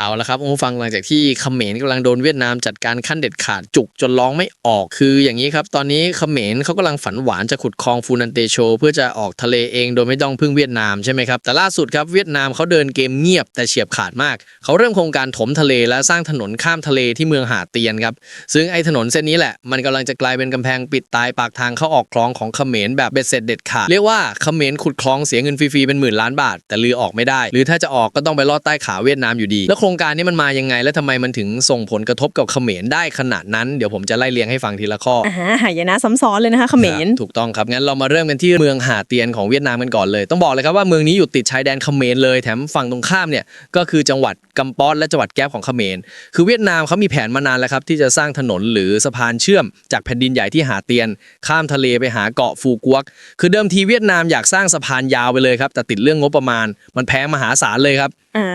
เอาละครับคุณผู้ฟังหลังจากที่เขมรกำลังโดนเวียดนามจัดการขั้นเด็ดขาดจุกจนร้องไม่ออกคืออย่างนี้ครับ ตอนนี้เขมรเขากำลังฝันหวานจะขุดคลองฟูนันเตโช เพื่อจะออกทะเลเองโดยไม่ต้องพึ่งเวียดนามใช่ไหมครับ แต่ล่าสุดครับเวียดนามเขาเดินเกมเงียบแต่เฉียบขาดมาก เขาเริ่มโครงการถมทะเลและสร้างถนนข้ามทะเลที่เมืองหาดเตียนครับซึ่งไอ้ถนนเส้นนี้แหละมันกำลังจะกลายเป็นกำแพงปิดตายปากทางเข้าออกคลองของเขมรแบบเบ็ดเสร็จเด็ดขาดเรียกว่าเขมรขุดคลองเสียเงินฟรีๆเป็นหมื่นล้านบาท แต่ลือออกไม่ได้ หรือถ้าจะออกก็ต้องไปลอดใต้ขาเวียดนามอยู่ดีแล้วโครงการนี้มันมายังไง และทำไมมันถึงส่งผลกระทบกับเขมรได้ขนาดนั้นเดี๋ยวผมจะไล่เรียงให้ฟังทีละข้ออ่าฮะหายนะซ้ำซ้อนเลยนะคะเขมรถูกต้องครับงั้นเรามาเริ่มกันที่เมืองหาเตียนของเวียดนามกันก่อนเลย ต้องบอกเลยครับว่าเมืองนี้อยู่ติดชายแดนเขมรเลยแถมฝั่งตรงข้ามเนี่ยก็คือจังหวัดกัมปอสและจังหวัดแก๊บของเขมรคือเวียดนามเขามีแผนมานานแล้วครับที่จะสร้างถนนหรือสะพานเชื่อม จากแผ่นดินใหญ่ที่หาเตียน ข้ามทะเลไปหาเกาะฟูกวก คือเดิมทีเวียดนามอยากสร้างสะพานยาวไปเลยครับแต่ติดเรื่องงบประมาณ มันแพงมหาศาลเลยครับอ่า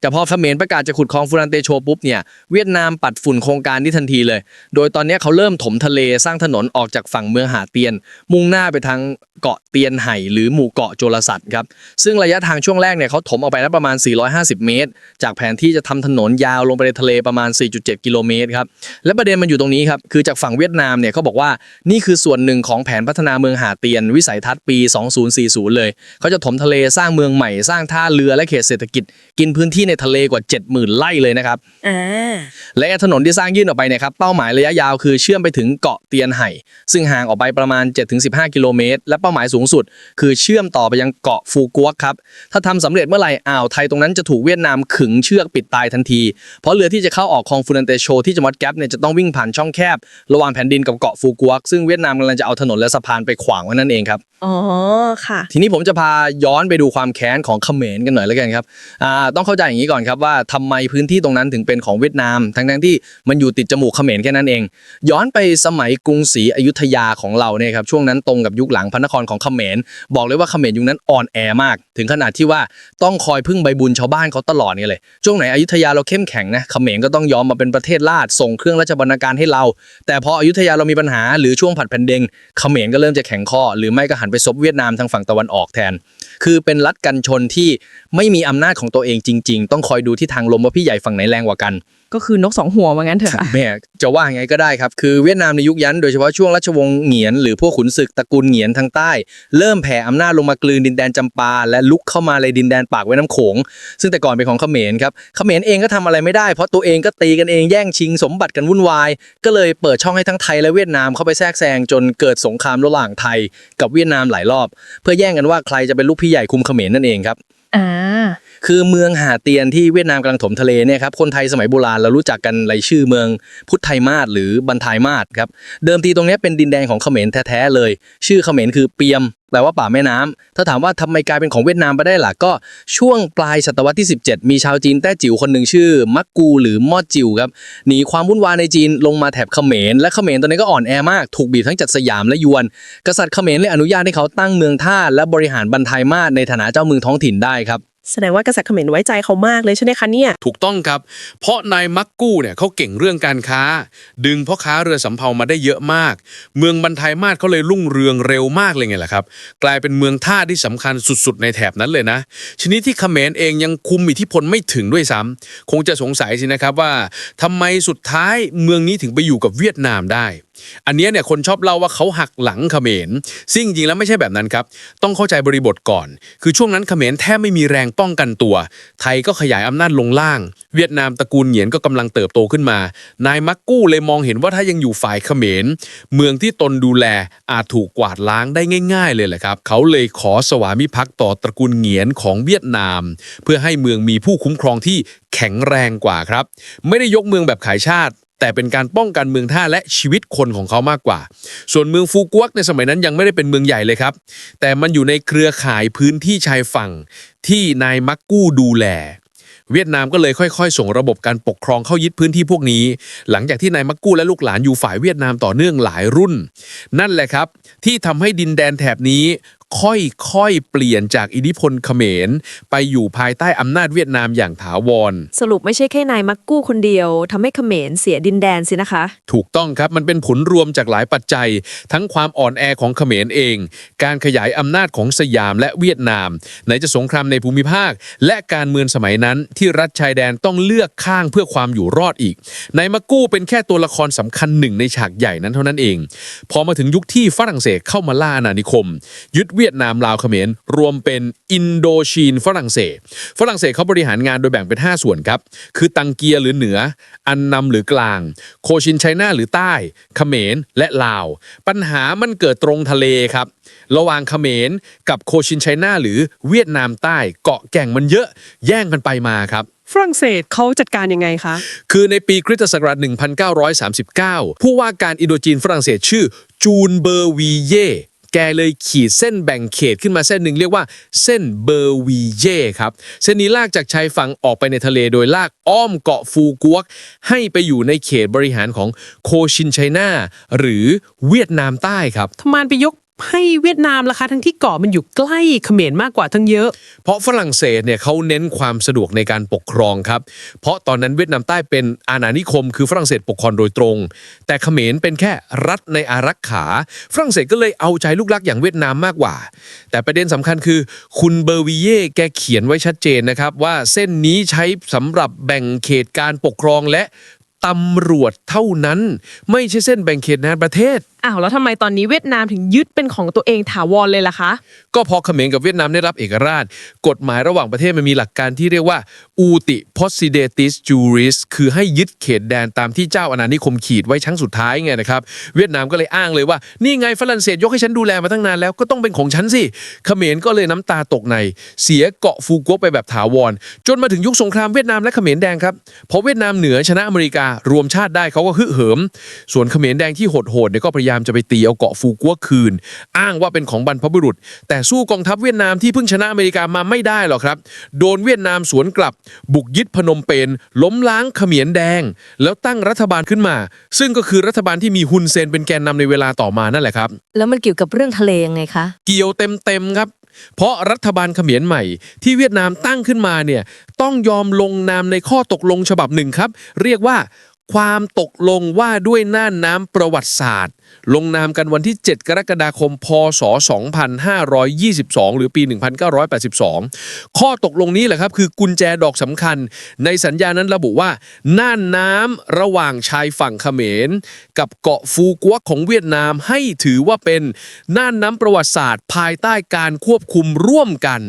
แต่พอเขมรประกาศจะขุดคลองฟูรันเตโชปุ๊บเนี่ยเวียดนามปัดฝุ่นโครงการนี้ทันทีเลย โดยตอนนี้เขาเริ่มถมทะเลสร้างถนนออกจากฝั่งเมืองหาเตียน มุ่งหน้าไปทางเกาะเตียนไห่หรือหมู่เกาะโจรสัตครับซึ่งระยะทางช่วงแรกเนี่ยเขาถมออกไปแล้วประมาณ 450 เมตร จากแผนที่จะทำถนนยาวลงไปในทะเลประมาณ 4.7 กิโลเมตรครับและประเด็นมันอยู่ตรงนี้ครับคือจากฝั่งเวียดนามเนี่ยเขาบอกว่านี่คือส่วนหนึ่งของแผนพัฒนาเมืองหาเตียน วิสัยทัศน์ปี 2040 เลยเขาจะถมทะเลสร้างเมืองใหม่สร้างท่าเรือและเขตเศรษฐกิจกินพื้นที่ในทะเลกว่า 70,000ไร่เลยนะครับอ่าและถนนที่สร้างยื่นออกไปเนี่ยครับเป้าหมายระยะยาวคือเชื่อมไปถึงเกาะเตียนไห่ ซึ่งห่างออกไปประมาณ 7-15 กิโลเมตร และเป้าหมายสูงสุด คือเชื่อมต่อไปยังเกาะฟูกวกครับถ้าทำสำเร็จเมื่อไหร่อ่าวไทยตรงนั้นจะถูกเวียดนามขึงเชือกปิดตายทันที เพราะเรือที่จะเข้าออกคลองฟูนันเตโชที่จังหวัดแก๊ปเนี่ยจะต้องวิ่งผ่านช่องแคบ ระหว่างแผ่นดินกับเกาะฟูกวกซึ่งเวียดนามกำลังจะเอาถนนและสะพานไปขวางไว้นั่นเองครับอ๋อค่ะ ทีนี้ผมจะพาย้อนไปดูความแค้นของเขมรกันหน่อยแล้วกันครับอ่าต้องเข้าใจอย่างนี้ก่อนครับว่าทำไมพื้นที่ตรงนั้นถึงเป็นของเวียดนาม ทั้งทั้งๆที่มันอยู่ติดจมูกเขมรแค่นั้นเอง ย้อนไปสมัยกรุงศรีอยุธยาของเราเนี่ยครับช่วงนั้นตรงกับยุคหลังพระนครของเขมร บอกเลยว่าเขมรยุคนั้นอ่อนแอมาก ถึงขนาดที่ว่าต้องคอยพึ่งใบบุญชาวบ้านเขาตลอดนี่เลยช่วงไหนอยุธยาเราเข้มแข็งนะเขมรก็ต้องยอมมาเป็นประเทศลาดส่งเครื่องราชบรรณาการให้เรา แต่พออยุธยาเรามีปัญหาหรือช่วงผัดแผ่นดินเขมรก็เริ่มจะแข็งข้อ หรือไม่ก็หันไปซบเวียดนามทางฝั่งตะวันออกแทน คือเป็นรัฐกันชนที่ไม่มีอำนาจของตัวเองจริงๆ ต้องคอยดูที่ทางลมว่าพี่ใหญ่ฝั่งไหนแรงกว่ากัน ก็คือนกสองหัวว่างั้นเถอะค่ะแม่จะว่าไงก็ได้ครับ คือเวียดนามในยุคยันโดยเฉพาะช่วงราชวงศ์เหงียนหรือพวกขุนศึกตระกูลเหงียนทางใต้ เริ่มแผ่อำนาจลงมากลืนดินแดนจำปา และลุกเข้ามาในดินแดนปากไว้น้ำโขง ซึ่งแต่ก่อนเป็นของเขมรครับเขมรเองก็ทำอะไรไม่ได้เพราะตัวเองก็ตีกันเองแย่งชิงสมบัติกันวุ่นวาย ก็เลยเปิดช่องให้ทั้งไทยและเวียดนามเข้าไปแทรกแซงจนเกิดสงครามระหว่างไทย กับเวียดนามหลายรอบ เพื่อแย่งกันว่าใครจะเป็นลูกพี่ใหญ่คุมเขมรนั่นเองครับอ่า คือเมืองหาเตียนที่เวียดนามกำลังถมทะเลเนี่ยครับคนไทยสมัยโบราณเรารู้จักกันในชื่อเมืองพุทธไทยมาศหรือบันทายมาศครับเดิมทีตรงนี้เป็นดินแดนของเขมรแท้ๆเลย ชื่อเขมรคือเปียมแปลว่าป่าแม่น้ำถ้าถามว่าทำไมกลายเป็นของเวียดนามไปได้ล่ะก็ช่วงปลายศตวรรษที่ 17 มีชาวจีนแต้จิ๋วคนหนึ่งชื่อ มักกูหรือมอดจิ๋วครับหนีความวุ่นวายในจีนลงมาแถบเขมร และเขมรตอนนี้ก็อ่อนแอมากถูกบีบทั้งจากสยามและยวน กษัตริย์เขมรเลยอนุญาตให้เขาตั้งเมืองท่าและบริหารบันทายมาศในฐานะเจ้าเมืองท้องถิ่นได้ครับ แสดงว่ากษัตริย์เขมรไว้ใจเขามากเลยใช่ไหมคะเนี่ย ถูกต้องครับ เพราะนายมักกู้เนี่ยเขาเก่งเรื่องการค้า ดึงพ่อค้าเรือสำเภามาได้เยอะมาก เมืองบันทายมาศเขาเลยรุ่งเรืองเร็วมากเลยไงล่ะครับ กลายเป็นเมืองท่าที่สำคัญสุดๆ ในแถบนั้นเลยนะ ชนิดที่เขมรเองยังคุมอิทธิพลไม่ถึงด้วยซ้ำคงจะสงสัยสินะครับว่าทำไมสุดท้ายเมืองนี้ถึงไปอยู่กับเวียดนามได้ อันนี้เนี่ยคนชอบเล่าว่าเขาหักหลังเขมรซึ่งจริงๆแล้วไม่ใช่แบบนั้นครับ ต้องเข้าใจบริบทก่อน คือช่วงนั้นเขมรแทบไม่มีแรงป้องกันตัว ไทยก็ขยายอำนาจลงล่าง เวียดนามตระกูลเหงียนก็กำลังเติบโตขึ้นมา นายมักกู้เลยมองเห็นว่าถ้ายังอยู่ฝ่ายเขมร เมืองที่ตนดูแลอาจถูกกวาดล้างได้ง่าย ๆ เลยแหละครับ เขาเลยขอสวามิภักดิ์ต่อตระกูลเหงียนของเวียดนาม เพื่อให้เมืองมีผู้คุ้มครองที่แข็งแรงกว่าครับ ไม่ได้ยกเมืองแบบขายชาติ แต่เป็นการป้องกันเมืองท่าและชีวิตคนของเขามากกว่า ส่วนเมืองฟูกวกในสมัยนั้นยังไม่ได้เป็นเมืองใหญ่เลยครับ แต่มันอยู่ในเครือข่ายพื้นที่ชายฝั่งที่นายมักกู้ดูแล เวียดนามก็เลยค่อย ๆ ส่งระบบการปกครองเข้ายึดพื้นที่พวกนี้ หลังจากที่นายมักกู้และลูกหลานอยู่ฝ่ายเวียดนามต่อเนื่องหลายรุ่น นั่นแหละครับ ที่ทำให้ดินแดนแถบนี้ค่อยๆ เปลี่ยนจากอิทธิพลเขมร ไปอยู่ภายใต้อำนาจเวียดนามอย่างถาวร สรุปไม่ใช่แค่นายมักกู้คนเดียวทำให้เขมรเสียดินแดนสินะคะ ถูกต้องครับมันเป็นผลรวมจากหลายปัจจัย ทั้งความอ่อนแอของเขมรเอง การขยายอำนาจของสยามและเวียดนาม ไหนจะสงครามในภูมิภาค และการเมืองสมัยนั้นที่รัฐชายแดนต้องเลือกข้างเพื่อความอยู่รอดอีกนายมากู้เป็นแค่ตัวละครสำคัญหนึ่งในฉากใหญ่นั้นเท่านั้นเอง พอมาถึงยุคที่ฝรั่งเศสเข้ามาล่าอาณานิคม ยึดเวียดนามลาวเขมรรวมเป็นอินโดชีนฝรั่งเศส ฝรั่งเศสเขาบริหารงานโดยแบ่งเป็น 5 ส่วนครับ คือตังเกียหรือเหนือ อันนำหรือกลาง โคชินไชน่าหรือใต้เขมรและลาว ปัญหามันเกิดตรงทะเลครับ ระหว่างเขมรกับโคชินไชน่าหรือเวียดนามใต้เกาะแก่งมันเยอะแย่งกันไปมาครับฝรั่งเศสเขาจัดการยังไงคะ คือในปีคริสตศักราช 1939 ผู้ว่าการอินโดจีนฝรั่งเศสชื่อจูนเบอร์วีเย่ แกเลยขีดเส้นแบ่งเขตขึ้นมาเส้นหนึ่งเรียกว่าเส้นเบอร์วีเย่ครับ เส้นนี้ลากจากชายฝั่งออกไปในทะเลโดยลากอ้อมเกาะฟูกวก ให้ไปอยู่ในเขตบริหารของโคชินไชน่าหรือเวียดนามใต้ครับทำไมไปยก ให้เวียดนามล่ะคะ ทั้งที่เกาะมันอยู่ใกล้เขมรมากกว่าทั้งเยอะ เพราะฝรั่งเศสเนี่ยเขาเน้นความสะดวกในการปกครองครับ เพราะตอนนั้นเวียดนามใต้เป็นอาณานิคม คือฝรั่งเศสปกครองโดยตรง แต่เขมรเป็นแค่รัฐในอารักขา ฝรั่งเศสก็เลยเอาใจลูกลักอย่างเวียดนามมากกว่า แต่ประเด็นสำคัญคือ คุณเบอร์วีเย่แกเขียนไว้ชัดเจนนะครับว่าเส้นนี้ใช้สำหรับแบ่งเขตการปกครองและตำรวจเท่านั้น ไม่ใช่เส้นแบ่งเขตในประเทศ อ้าวแล้วทำไมตอนนี้เวียดนามถึงยึดเป็นของตัวเองถาวรเลยล่ะคะ ก็พอเขมรกับเวียดนามได้รับเอกราช กฎหมายระหว่างประเทศมันมีหลักการที่เรียกว่า uti possidetis juris คือให้ยึดเขตแดนตามที่เจ้าอาณานิคมขีดไว้ชั้งสุดท้ายไงนะครับเวียดนามก็เลยอ้างเลยว่า นี่ไงฝรั่งเศสยกให้ฉันดูแลมาตั้งนานแล้วก็ต้องเป็นของฉันสิเขมรก็เลยน้ำตาตกใน เสียเกาะฟูกัวไปแบบถาวร จนมาถึงยุคสงครามเวียดนามและเขมรแดงครับพอเวียดนามเหนือชนะอเมริการวมชาติได้เขาก็ฮึกเหิม ส่วนเขมรแดงที่โหดๆเนี่ยก็พยายามจะไปตีเอาเกาะฟูกัวคืน อ้างว่าเป็นของบรรพบุรุษ แต่สู้กองทัพเวียดนามที่เพิ่งชนะอเมริกามาไม่ได้หรอกครับ โดนเวียดนามสวนกลับ บุกยึดพนมเปญล้มล้างเขมรแดง แล้วตั้งรัฐบาลขึ้นมา ซึ่งก็คือรัฐบาลที่มีฮุนเซนเป็นแกนนำในเวลาต่อมานั่นแหละครับ แล้วมันเกี่ยวกับเรื่องทะเลยังไงคะ เกี่ยวเต็มๆครับเพราะรัฐบาลเขมรใหม่ที่เวียดนามตั้งขึ้นมาเนี่ยต้องยอมลงนามในข้อตกลงฉบับหนึ่งครับ เรียกว่า ความตกลงว่าด้วยน่านน้ำประวัติศาสตร์ ลงนามกันวันที่ 7 กรกฎาคม พศ 2522 หรือปี 1982 ข้อตกลงนี้แหละครับ คือกุญแจดอกสำคัญ ในสัญญานั้นระบุว่า น่านน้ำระหว่างชายฝั่งเขมร กับเกาะฟูกัวของเวียดนามให้ถือว่าเป็นน่านน้ำประวัติศาสตร์ ภายใต้การควบคุมร่วมกัน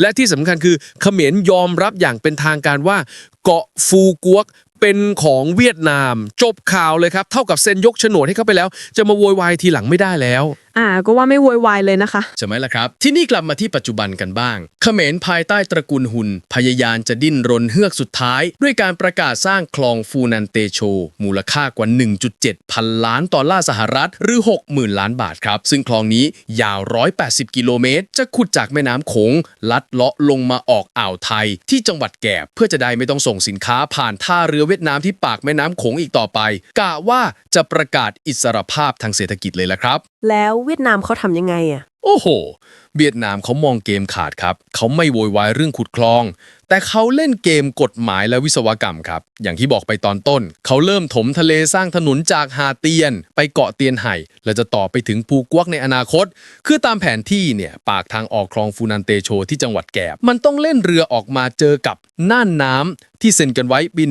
และที่สำคัญคือเขมรยอมรับอย่างเป็นทางการว่าเกาะฟูกวก เป็นของเวียดนาม จบข่าวเลยครับ เท่ากับเซ็นยกโฉนดให้เขาไปแล้ว จะมาโวยวายทีหลังไม่ได้แล้วอ่า ก็ว่าไม่โวยวายเลยนะคะ ใช่ไหมล่ะครับ ที่นี่กลับมาที่ปัจจุบันกันบ้าง เขมรภายใต้ตระกูลหุน พยายามจะดิ้นรนเฮือกสุดท้าย ด้วยการประกาศสร้างคลองฟูนันเตโช มูลค่ากว่า 1.7 พันล้านดอลลาร์สหรัฐ หรือ 60,000 ล้านบาทครับ ซึ่งคลองนี้ยาว 180 กิโลเมตร จะขุดจากแม่น้ำโขง ลัดเลาะลงมาออกอ่าวไทย ที่จังหวัดแกบเพื่อจะได้ไม่ต้องส่งสินค้าผ่านท่าเรือเวียดนามที่ปากแม่น้ำโขงอีกต่อไป กะว่าจะประกาศอิสรภาพทางเศรษฐกิจเลยละครับ แล้วเวียดนามเขาทำยังไงอะโอ้โห เวียดนามเขามองเกมขาดครับ เขาไม่โวยวายเรื่องขุดคลอง แต่เขาเล่นเกมกฎหมายและวิศวกรรมครับ อย่างที่บอกไปตอนต้น เขาเริ่มถมทะเลสร้างถนนจากหาเตียน ไปเกาะเตียนไห่ และจะต่อไปถึงภูกวักในอนาคต คือตามแผนที่เนี่ยปากทางออกคลองฟูนันเตโชที่จังหวัดแกบ มันต้องเล่นเรือออกมาเจอกับน่านน้ำที่เซ็นกันไว้ปี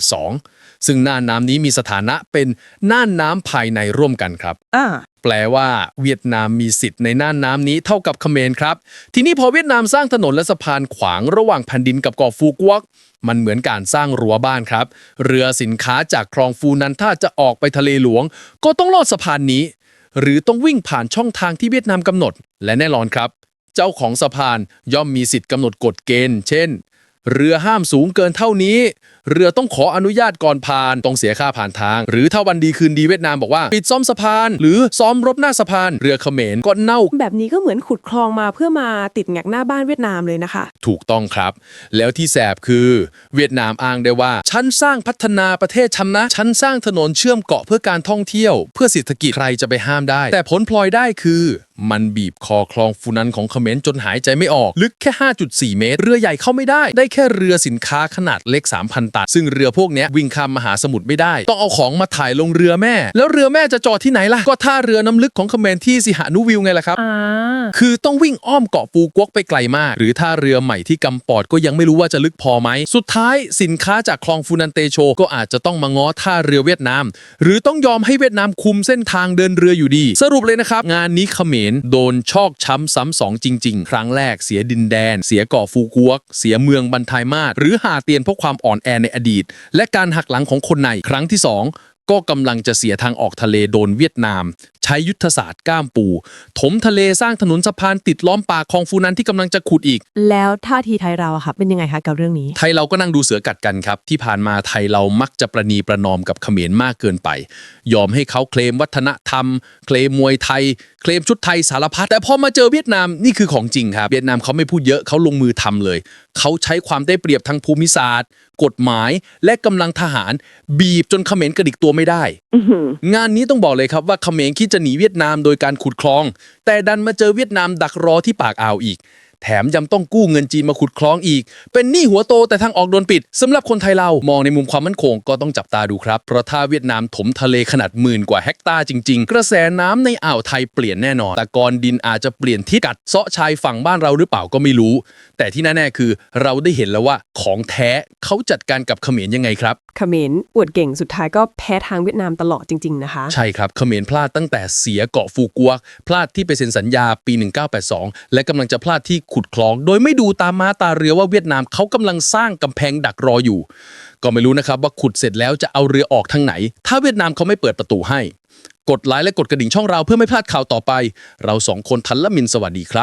1982 ซึ่งน่านน้ำนี้มีสถานะเป็นน่านน้ำภายในร่วมกันครับ อ่า แปลว่าเวียดนามมีสิทธิ์ในน่านน้ำนี้เท่ากับเขมรครับ ทีนี้พอเวียดนามสร้างถนนและสะพานขวางระหว่างแผ่นดินกับเกาะฟูกวกมันเหมือนการสร้างรั้วบ้านครับ เรือสินค้าจากคลองฟูนันถ้าจะออกไปทะเลหลวง ก็ต้องลอดสะพานนี้ หรือต้องวิ่งผ่านช่องทางที่เวียดนามกำหนด และแน่นอนครับ เจ้าของสะพานย่อมมีสิทธิ์กำหนดกฎเกณฑ์ เช่น เรือห้ามสูงเกินเท่านี้ เรือต้องขออนุญาตก่อนผ่าน ต้องเสียค่าผ่านทาง หรือถ้าวันดีคืนดีเวียดนามบอกว่า ปิดซ่อมสะพาน หรือซ้อมรบหน้าสะพาน เรือเขมรก็เน่า แบบนี้ก็เหมือนขุดคลองมาเพื่อมาติดแงกหน้าบ้านเวียดนามเลยนะคะ ถูกต้องครับ แล้วที่แสบคือ เวียดนามอ้างได้ว่า ฉันสร้างพัฒนาประเทศฉันนะ ฉันสร้างถนนเชื่อมเกาะเพื่อการท่องเที่ยว เพื่อเศรษฐกิจใครจะไปห้ามได้ แต่ผลพลอยได้คือ มันบีบคอคลองฟูนันของเขมรจนหายใจไม่ออก ลึกแค่ 5.4 เมตร เรือใหญ่เข้าไม่ได้ ได้แค่เรือสินค้าขนาดเล็ก 3,000 ตัน ซึ่งเรือพวกเนี้ยวิ่งข้ามมหาสมุทรไม่ได้ ต้องเอาของมาถ่ายลงเรือแม่ แล้วเรือแม่จะจอดที่ไหนล่ะ ก็ท่าเรือน้ำลึกของเขมรที่สิหานุวิวไงล่ะครับอ่าคือต้องวิ่งอ้อมเกาะปูกวกไปไกลมาก หรือถ้าเรือใหม่ที่กำปอดก็ยังไม่รู้ว่าจะลึกพอไหม สุดท้ายสินค้าจากคลองฟูนันเตโช ก็อาจจะต้องมาง้อท่าเรือเวียดนาม หรือต้องยอมให้เวียดนามคุมเส้นทางเดินเรืออยู่ดี สรุปเลยนะครับงานนี้เขมรโดนชอกช้ำซ้ำสองจริง ๆ ครั้งแรกเสียดินแดน เสียเกาะฟูกวก เสียเมืองบันทายมาศหรือหาเตียนเพราะความอ่อนแอในอดีต และการหักหลังของคนในครั้งที่สองก็กำลังจะเสียทางออกทะเลโดนเวียดนามใช้ยุทธศาสตร์ก้ามปู ถมทะเลสร้างถนนสะพานติดล้อมป่าคลองฟูนันที่กำลังจะขุดอีก แล้วท่าทีไทยเราอะค่ะเป็นยังไงคะกับเรื่องนี้ ไทยเราก็นั่งดูเสือกัดกันครับ ที่ผ่านมาไทยเรามักจะประนีประนอมกับเขมรมากเกินไป ยอมให้เขาเคลมวัฒนธรรม เคลมมวยไทย เคลมชุดไทยสารพัดแต่พอมาเจอเวียดนามนี่คือของจริงครับเวียดนามเขาไม่พูดเยอะเขาลงมือทำเลย เขาใช้ความได้เปรียบทางภูมิศาสตร์ กฎหมายและกำลังทหาร บีบจนเขมรกระดิกตัวไม่ได้ งานนี้ต้องบอกเลยครับว่าเขมรคิดจะหนีเวียดนามโดยการขุดคลอง แต่ดันมาเจอเวียดนามดักรอที่ปากอ่าวอีก แถมยังต้องกู้เงินจีนมาขุดคลองอีก เป็นหนี้หัวโตแต่ทางออกโดนปิดสำหรับคนไทยเรามองในมุมความมั่นคงก็ต้องจับตาดูครับ เพราะถ้าเวียดนามถมทะเลขนาดหมื่นกว่าเฮกตาร์จริง ๆ กระแสน้ำในอ่าวไทยเปลี่ยนแน่นอนแต่กอนดินอาจจะเปลี่ยนทิศกัดเซาะชายฝั่งบ้านเราหรือเปล่าก็ไม่รู้ แต่ที่แน่ๆคือเราได้เห็นแล้วว่าของแท้เขาจัดการกับเขมรยังไงครับเขมรอวดเก่งสุดท้ายก็แพ้ทางเวียดนามตลอดจริง ๆ นะคะ ใช่ครับเขมรพลาดตั้งแต่เสียเกาะฟูกวกพลาดที่ไปเซ็นสัญญาปี 1982 และกำลังจะพลาดที่ขุดคลอง โดยไม่ดูตามมาตาเรือว่าเวียดนามเขากำลังสร้างกำแพงดักรออยู่ ก็ไม่รู้นะครับว่าขุดเสร็จแล้วจะเอาเรือออกทางไหน ถ้าเวียดนามเขาไม่เปิดประตูให้ กดไลค์และกดกระดิ่งช่องเราเพื่อไม่พลาดข่าวต่อไป เราสองคนทันละมินสวัสดีครับ